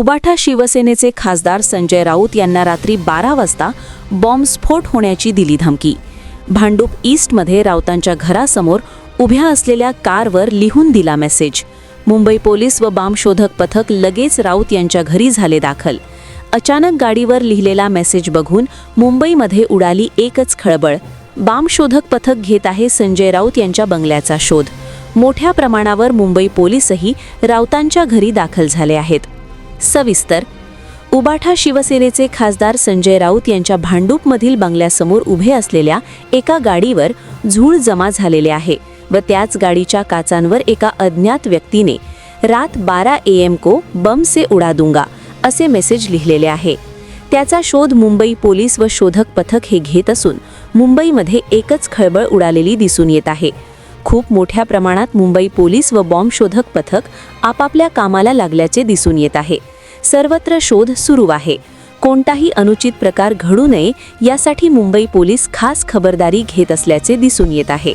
उबाठा शिवसेनेचे खासदार संजय राऊत यांना रात्री बारा वाजता बॉम्बस्फोट होण्याची दिली धमकी. भांडूप ईस्टमध्ये राऊतांच्या घरासमोर उभ्या असलेल्या कारवर लिहून दिला मेसेज. मुंबई पोलीस व बाम शोधक पथक लगेच राऊत यांच्या घरी झाले दाखल. अचानक गाडीवर लिहिलेला मेसेज बघून मुंबईमध्ये उडाली एकच खळबळ. बाम शोधक पथक घेत आहे संजय राऊत यांच्या बंगल्याचा शोध. मोठ्या प्रमाणावर मुंबई पोलीसही राऊतांच्या घरी दाखल झाले आहेत. सविस्तर. उबाठा शिवसेनेचे खासदार संजय राऊत यांच्या भांडूपमधील बंगल्यासमोर उभे असलेल्या एका गाडीवर झूळ जमा झालेले आहे व त्याच गाडीच्या काचांवर एका अज्ञात व्यक्तीने रात बारा ए एम को बम से उडा दुंगा असे मेसेज लिहिलेले आहे. त्याचा शोध मुंबई पोलीस व शोधक पथक हे घेत असून मुंबईमध्ये एकच खळबळ उडालेली दिसून येत आहे. खूप मोठ्या प्रमाणात मुंबई पोलीस व बॉम्ब शोधक पथक आपापल्या कामाला लागल्याचे दिसून येत आहे. सर्वत्र शोध सुरू आहे. कोणताही अनुचित प्रकार घडू नये यासाठी मुंबई पोलीस खास खबरदारी घेत असल्याचे दिसून येत आहे.